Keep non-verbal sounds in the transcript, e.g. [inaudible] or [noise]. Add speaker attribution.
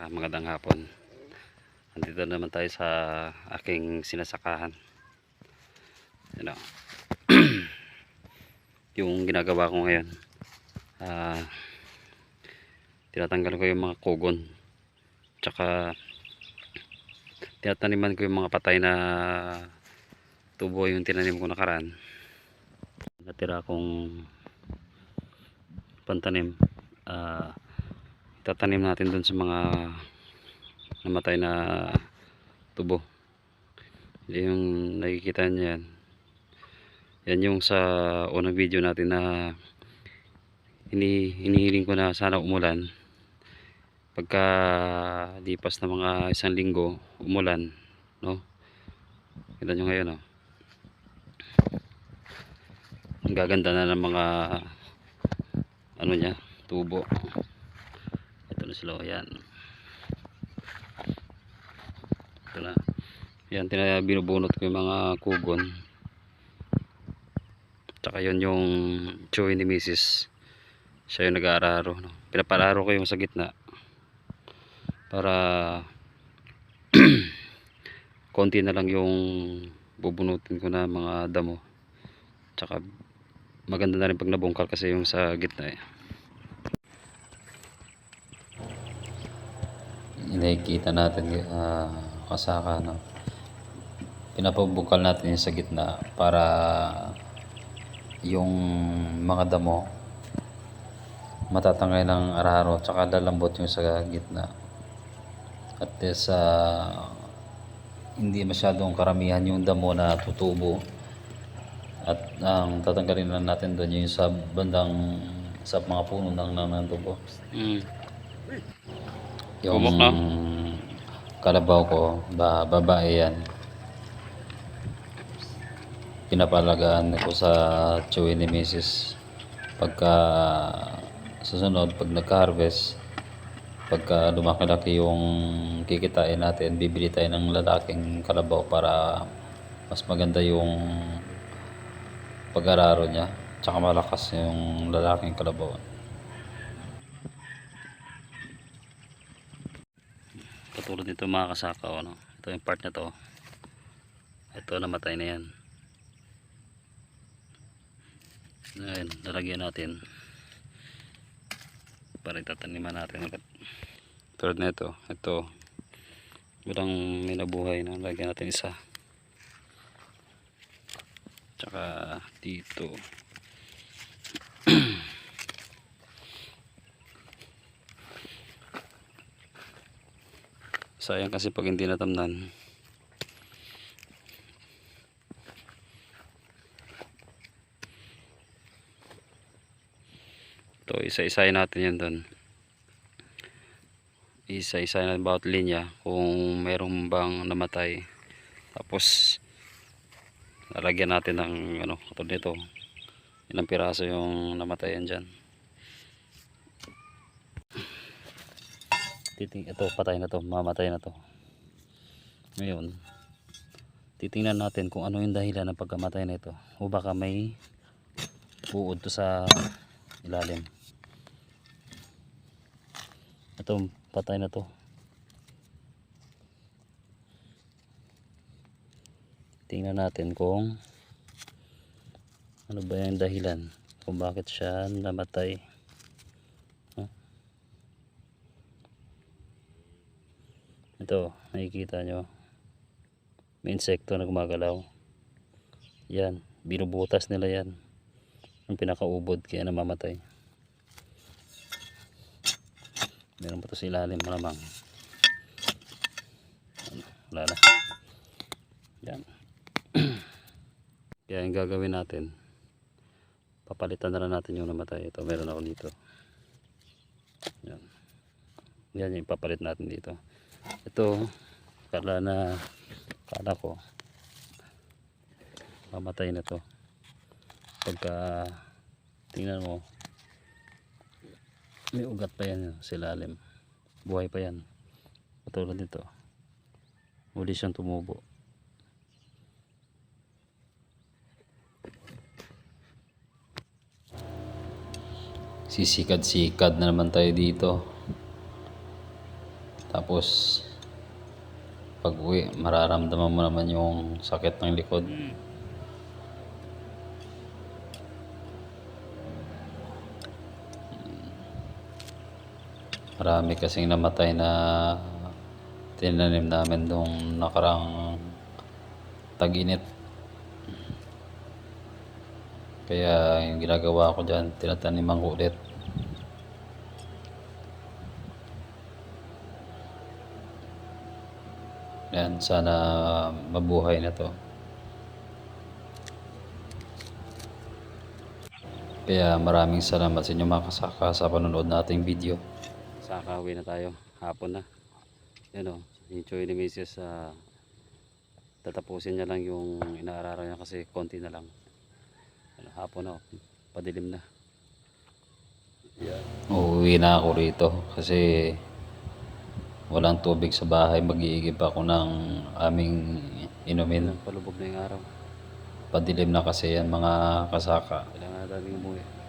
Speaker 1: Ah, magandang hapon. Andito naman tayo sa aking sinasakahan. Ano? [clears throat] yung ginagawa ko ngayon. Ah, tinatanggal ko yung mga kugon. Tsaka tinataniman ko yung mga patay na tubo yung tinanim ko nakaraan. Natira akong pantanim. Ah, tatanim natin dun sa mga namatay na tubo. Yan yung nakikita niyo yan. Yan yung sa unang video natin na ini hinihiling ko na sana umulan. Pagka lipas na mga isang linggo umulan no? Kita nyo ngayon oh. ang gaganda na ng mga ano niya tubo na sila yan. Ito na. Yan tina binubunot ko yung mga kugon. Tsaka yun yung chewy ni misis siya yung nag-aararo no? pinapararo ko yung sa gitna para [clears throat] konti na lang yung bubunutin ko na mga damo. Tsaka maganda na rin pag nabungkal kasi yung sa gitna eh nakikita natin uh, kasaka no? Pinapabukal natin yung sa gitna para yung mga damo matatangay ng araro tsaka lalambot yung sa gitna. At sa hindi masyadong karamihan yung damo na tutubo. At ang tatanggalin lang natin doon yung sa bandang sa mga puno ng nanantubo mm. Yung
Speaker 2: Bubok na?
Speaker 1: kalabaw ko, ba, babae yan. Pinapalagaan ko sa chewy ni Mrs. Pagka susunod, pag nagka-harvest, pagka lumakilaki yung kikitain natin, bibili tayo ng lalaking kalabaw para mas maganda yung pag-araro niya. Tsaka malakas yung lalaking kalabaw. Katulad nito mga kasakaw ano? ito yung part na to. Ito namatay na yan. Ngayon lalagyan natin. Para itataniman natin ulit tulad na ito ito. Walang may nabuhay na lagyan natin isa. Tsaka dito [clears throat] sayang kasi pag hindi natamnan. Ito isa-isahin natin yan doon isa-isahin natin bawat linya kung meron bang namatay. Tapos lalagyan natin ng ano katulad nito. Ilang piraso yung namatayan dyan titing ito patay na to mamatay na to. Ngayon titingnan natin kung ano yung dahilan ng pagkamatay na ito. O baka may buod to sa ilalim. Ito patay na to. Tingnan natin kung ano ba yung dahilan kung bakit siya namatay ito nakikita nyo. May insekto na gumagalaw. Yan binubutas nila yan. Ang pinakaubod kaya namamatay. Meron pa to sa ilalim malamang. Wala na. Yan. [clears throat] Kaya yung gagawin natin papalitan na lang natin yung namatay. Ito meron ako dito. Yan. Yan yung papalit natin dito ito kala na kala ko mamatay na to. Pagka tingnan mo may ugat pa yan sa ilalim buhay pa yan. Katulad nito. Muli siyang tumubo. Sisikad-sikad na naman tayo dito Tapos, pag uwi, mararamdaman mo naman yung sakit ng likod. Marami kasing namatay na tinanim namin nung nakarang tag-init. Kaya yung ginagawa ko dyan, tinataniman ko ulit. Yan, sana mabuhay na to. Kaya maraming salamat sa inyo mga kasaka sa panonood nating video. Saka uwi na tayo. Hapon na. Yan o. Yung choy ni Mrs. ah, tatapusin niya lang yung inaararo niya kasi konti na lang. Ano, hapon na. oh. Padilim na. Yan. Uuwi na ako rito kasi walang tubig sa bahay. Mag-iigib ako ng aming inumin. Palubog na yung araw. Padilim na kasi yan mga kasaka. Kailangan natin